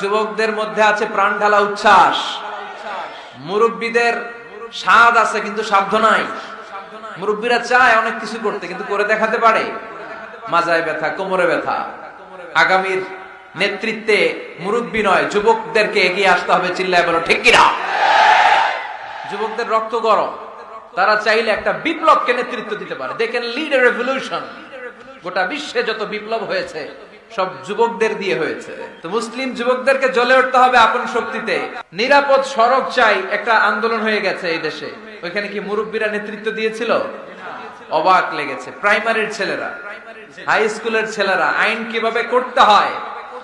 যুবকদের মধ্যে আছে প্রাণ ঢালা উচ্ছ্বাস। মুরব্বীদের স্বাদ আছে কিন্তু সাধ্য নাই। মুরব্বীরা চায় অনেক কিছু করতে, কিন্তু করে দেখাতে পারে। মাজায় ব্যথা, কোমরে ব্যথা। আগামীর নেতৃত্বে মুরব্বী নয়, যুবকদেরকে এগিয়ে আসতে হবে চিল্লায় বলো, ঠিক কিনা? যুবকদের রক্ত গরম। তারা চাইলে একটা বিপ্লবকে নেতৃত্ব দিতে পারে। They can lead a revolution গোটা বিশ্বে যত বিপ্লব হয়েছে সব যুবকদের দিয়ে হয়েছে। তো মুসলিম যুবকদেরকে জ্বলে উঠতে হবে আপন শক্তিতে। নিরাপদ সড়ক চাই একটা আন্দোলন হয়ে গেছে এই দেশে। ওইখানে কি মুরব্বীরা নেতৃত্ব দিয়েছিল? অবাক লেগেছে। প্রাইমারির ছেলেরা, হাই স্কুলের ছেলেরা, আইন কীভাবে করতে হয়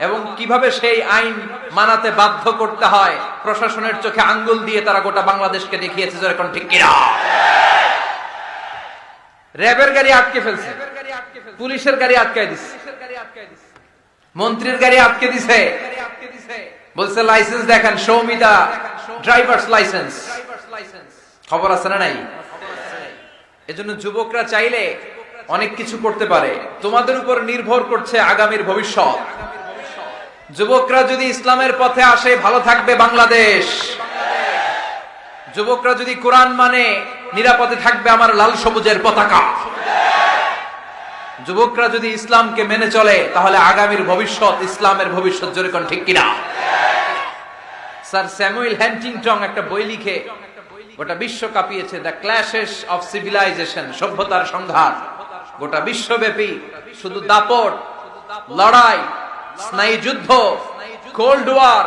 এবং কীভাবে সেই আইন মানাতে বাধ্য করতে হয়, প্রশাসনের চোখে আঙ্গুল দিয়ে তারা গোটা বাংলাদেশকে দেখিয়েছে, যে এখন ঠিক কিনা? র্যাবের গাড়ি আটকে ফেলছে। পুলিশের গাড়ি আটকায় দিচ্ছে। মন্ত্রীর গাড়ি আটকে দিছে। বলছে লাইসেন্স দেখেন সৌমিতা ড্রাইভার্স লাইসেন্স খবর আছে না নাই? এজন্য যুবকরা চাইলে অনেক কিছু করতে পারে। তোমাদের উপর নির্ভর করছে আগামীর ভবিষ্যৎ। যুবকরা যদি ইসলামের পথে আসে, ভালো থাকবে বাংলাদেশ। যুবকরা যদি কোরআন মানে নিরাপদে থাকবে আমার লাল সবুজের পতাকা। যুবকরা যদি ইসলামকে মেনে চলে, তাহলে আগামীর ভবিষ্যৎ ইসলামের ভবিষ্যৎ জোরে কোন ঠিক কিনা? স্যার স্যামুয়েল হ্যান্টিংটং একটা বই লিখে, গোটা বিশ্ব কাঁপিয়েছে, দ্য ক্ল্যাশেস অফ সিভিলাইজেশন সভ্যতার সংঘাত। গোটা বিশ্বব্যাপী শুধু দাপট, লড়াই স্নায়ু যুদ্ধ কোল্ড ওয়ার,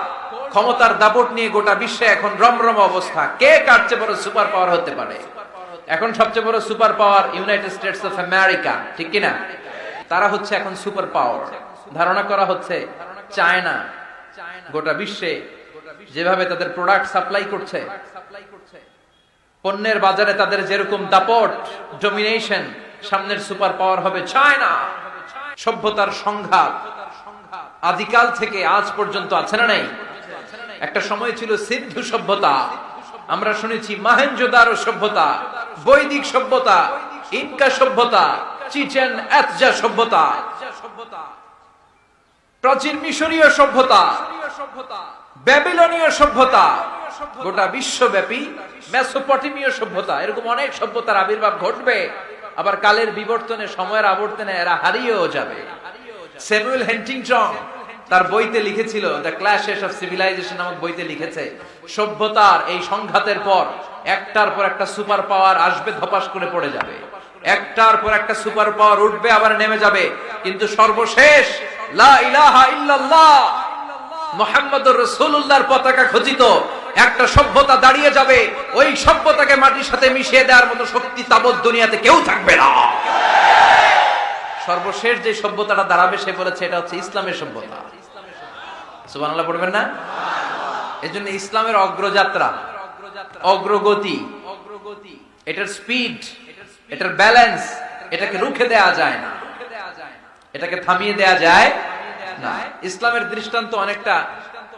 ক্ষমতার দাপট নিয়ে গোটা বিশ্বে এখন রমরম অবস্থা। কে কাটছে বড় সুপার পাওয়ার হতে পারে? এখন সবচেয়ে বড় super power United States of America, ঠিক কিনা? তারা হচ্ছে এখন সুপার পাওয়ার। ধারণা করা হচ্ছে চায়না, গোটা বিশ্বে যেভাবে তাদের প্রোডাক্ট সাপ্লাই করছে, পণ্যের বাজারে তাদের যেরকম দাপট ডমিনেশন সামনের সুপার পাওয়ার হবে চায়না। সভ্যতার সংঘাত আদিকাল থেকে আজ পর্যন্ত আছে না নাই? একটা সময় ছিল সিন্ধু সভ্যতা, আমরা শুনেছি মাহেঞ্জোদারো সভ্যতা বৈদিক সভ্যতা, ইনকা সভ্যতা, চিচেন এতজা সভ্যতা। প্রাচীন মিশরীয় সভ্যতা, ব্যাবিলনীয় সভ্যতা, গোটা বিশ্বব্যাপী মেসোপটেমীয় সভ্যতা। এরকম অনেক সভ্যতার আবির্ভাব ঘটবে, আবার কালের বিবর্তনে, সময়ের আবর্তনে এরা হারিয়েও যাবে। স্যামুয়েল হেন্টিংটন তার বইতে লিখেছিল, দ্য ক্ল্যাশেস অফ সিভিলাইজেশন নামক বইতে লিখেছে, সভ্যতার এই সংঘাতের পর একটার পর একটা সুপার পাওয়ার আসবে, ধপাস করে পড়ে যাবে। একটার পর একটা সুপার পাওয়ার উঠবে, আবার নেমে যাবে। কিন্তু সর্বশেষ, লা ইলাহা ইল্লাল্লাহ, মোহাম্মদুর রসুল্লাহর পতাকা খচিত, একটা সভ্যতা দাঁড়িয়ে যাবে। ওই সভ্যতাকে মাটির সাথে মিশিয়ে দেওয়ার মতো শক্তি তাবৎ দুনিয়াতে কেউ থাকবে না। সর্বশেষ যে সভ্যতাটা দাঁড়াবে, সে বলেছে এটা হচ্ছে ইসলামের সভ্যতা। সুবহানাল্লাহ পড়বেন না? এজন্য ইসলামের অগ্রযাত্রা, অগ্রগতি, এটার স্পিড এটার ব্যালেন্স এটাকে রুখে দেয়া যায় না। এটাকে থামিয়ে দেয়া যায় না। ইসলামের দৃষ্টান্ত অনেকটা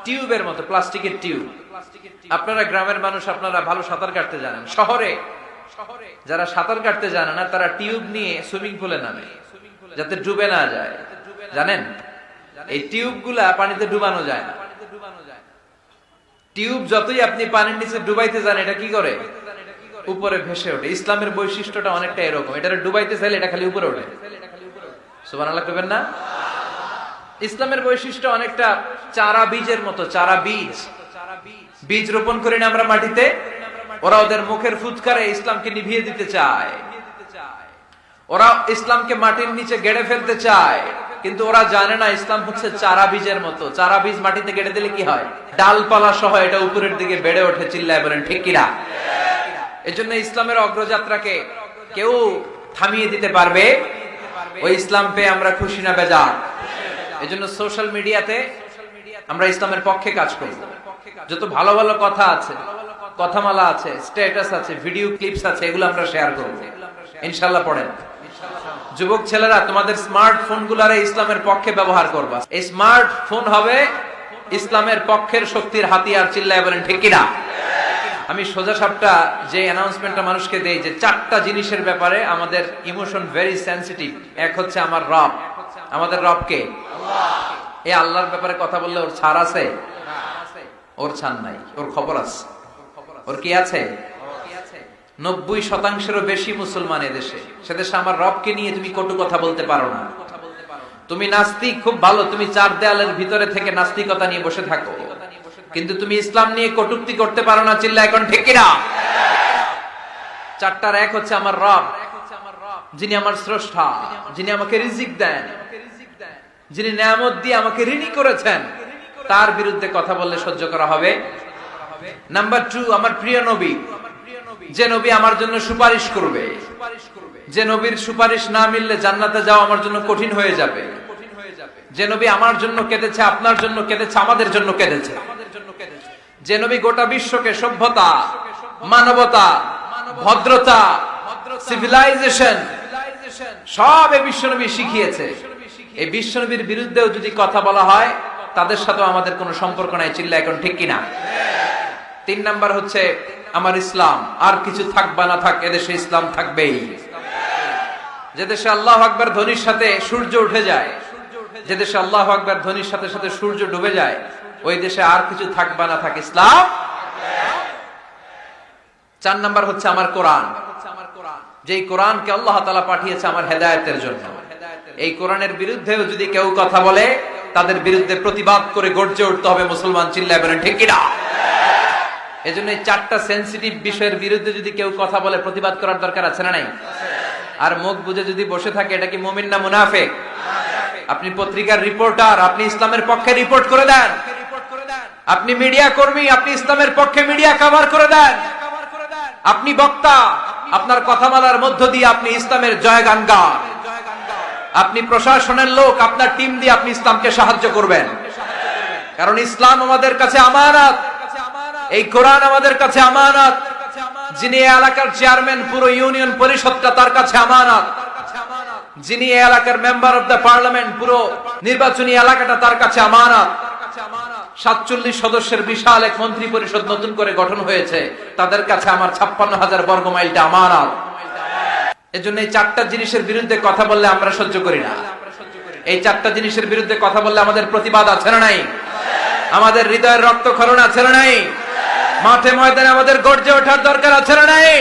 টিউবের মতো, প্লাস্টিকের টিউব। আপনারা গ্রামের মানুষ, আপনারা ভালো সাঁতার কাটতে জানেন। শহরে, যারা সাঁতার কাটতে জানে না, তারা টিউব নিয়ে সুইমিং পুলে নামে। যাতে ডুবে না যায়। জানেন? এই টিউবগুলা পানিতে ডুবানো যায় না। টিউব যতই আপনি পানির নিচে ডুবাইতে যান, এটা কি করে? উপরে ভেসে ওঠে। ইসলামের বৈশিষ্ট্যটা অনেকটা এরকম। এটা ডুবাইতে চাইলে এটা খালি উপরে ওঠে। সুবান করবেন না? ইসলামের বৈশিষ্ট্য অনেকটা চারা বীজের মতো, চারা বীজ। বীজ রোপণ করি না আমরা মাটিতে। ওরা ওদের মুখের ফুৎকারে ইসলামকে নিভিয়ে দিতে চায়। ওরা ইসলামকে মাটির নিচে গেড়ে ফেলতে চায়, কিন্তু ওরা জানে না ইসলাম হচ্ছে চারা বীজের মতো। চারা বীজ মাটিতে গেড়ে দিলে কি হয়? ডালপালা সহ এটা উপরের দিকে বেড়ে ওঠে, চিল্লায় বলেন, ঠিক কিনা? এজন্য ইসলামের অগ্রযাত্রাকে কেউ থামিয়ে দিতে পারবে? ওই ইসলাম পেয়ে আমরা খুশি না, বেজার। এজন্য সোশ্যাল মিডিয়াতে আমরা ইসলামের পক্ষে কাজ করি যত ভালো ভালো কথা আছে, কথামালা আছে, স্ট্যাটাস আছে, ভিডিও ক্লিপস আছে, এগুলো আমরা শেয়ার করব। ইনশাল্লাহ পড়েন। যুবক ছেলেরা, তোমাদের স্মার্টফোন গুলারে ইসলামের পক্ষে ব্যবহার করবা। এই স্মার্টফোন হবে ইসলামের পক্ষের শক্তির হাতিয়ার, চিল্লায় বলেন, ঠিক কিনা? আমি সোজা সাপটা যে অ্যানাউন্সমেন্টটা মানুষকে দেই, যে চারটা জিনিসের ব্যাপারে আমাদের ইমোশন ভেরি সেন্সিটিভ এক হচ্ছে আমার রব। আমাদের রবকে এই আল্লাহর ব্যাপারে কথা বললে ওর ছাড় আছে? ওর ছাড় নাই, ওর খবর আছে। ওর কি আছে? নব্বই শতাংশেরও বেশি মুসলমান এদেশে সেদেশে আমার রবকে নিয়ে তুমি কটু কথা বলতে পারো না। তুমি নাস্তিক, খুব ভালো, তুমি চার দেয়ালের ভিতরে থেকে নাস্তিকতা নিয়ে বসে থাকো। কিন্তু তুমি ইসলাম নিয়ে কটুক্তি করতে পারো না চিল্লা এখন ঠিক চারটার এক হচ্ছে আমার রব, যিনি আমার স্রষ্টা, যিনি আমাকে রিজিক দেন, যিনি নিয়ামত দিয়ে আমাকে ঋণী করেছেন। তার বিরুদ্ধে কথা বললে সহ্য করা হবে। নাম্বার টু আমার প্রিয় নবী যে নবী আমার জন্য সুপারিশ করবে। যে নবীর সুপারিশ না মিললে জান্নাতে যাওয়া আমার জন্য কঠিন হয়ে যাবে। যে নবী আমার জন্য কেঁদেছে, আপনার জন্য কেঁদেছে, আমাদের জন্য কেঁদেছে। যে নবী গোটা বিশ্বকে সভ্যতা, মানবতা, ভদ্রতা সিভিলাইজেশন সব এই বিশ্বনবী শিখিয়েছে। এই বিশ্বনবীর বিরুদ্ধেও যদি কথা বলা হয়, তাদের সাথেও আমাদের কোনো সম্পর্ক নাই চিল্লা এখন ঠিক কিনা? তিন নাম্বার হচ্ছে আমার ইসলাম। আর কিছু থাকবা না থাক, এদেশে ইসলাম থাকবেই। যে দেশে আল্লাহ আকবর ধ্বনির সাথে সূর্য উঠে যায়, যে দেশে আল্লাহ আকবর ধ্বনির সাথে সাথে সূর্য ডুবে যায়, ওই দেশে আর কিছু থাকবা না থাক, ইসলাম? চার নাম্বার হচ্ছে আমার কোরআন। যেই কোরআনকে আল্লাহ তালা পাঠিয়েছে আমার হেদায়তের জন্য। এই কোরআনের বিরুদ্ধেও যদি কেউ কথা বলে, তাদের বিরুদ্ধে প্রতিবাদ করে গর্জে উঠতে হবে মুসলমান চিল্লায় বলেন, ঠিক কিনা? এই জন্য এই চারটা সেন্সিটিভ বিষয়ের বিরুদ্ধে যদি কেউ কথা বলে, প্রতিবাদ করার দরকার আছে না নাই? আর মুখ বুঝে যদি বসে থাকে, এটা কি মুমিন না মুনাফেক? আপনি পত্রিকার রিপোর্টার আপনি ইসলামের পক্ষে রিপোর্ট করে দেন। আপনি মিডিয়া কর্মী, আপনি ইসলামের পক্ষে মিডিয়া কভার করে দেন। আপনি বক্তা, আপনার কথা বলার মধ্য দিয়ে আপনি ইসলামের জয়গান গান আপনি প্রশাসনের লোক, আপনার টিম দিয়ে আপনি ইসলামকে সাহায্য করবেন। কারণ ইসলাম আমাদের কাছে আমানত। এই কোরআন আমাদের কাছে আমানত। যিনি এলাকার চেয়ারম্যান, পুরো ইউনিয়ন পরিষদটা তার কাছে আমানত। যিনি এলাকার মেম্বার অফ দ্য পার্লামেন্ট, পুরো নির্বাচনী এলাকাটা তার কাছে আমানত। সাতচল্লিশ সদস্যের বিশাল এক মন্ত্রী পরিষদ নতুন করে গঠন হয়েছে। তাদের কাছে আমার ছাপ্পান্ন হাজার বর্গ মাইলটা আমানত। এজন্য এই চারটা জিনিসের বিরুদ্ধে কথা বললে আমরা সহ্য করি না। এই চারটা জিনিসের বিরুদ্ধে কথা বললে আমাদের প্রতিবাদ আছে না নাই? আমাদের হৃদয়ের রক্তক্ষরণ আছে না নাই? মাঠে ময়দানে আমাদের গর্জে ওঠার দরকার আছে না নাই?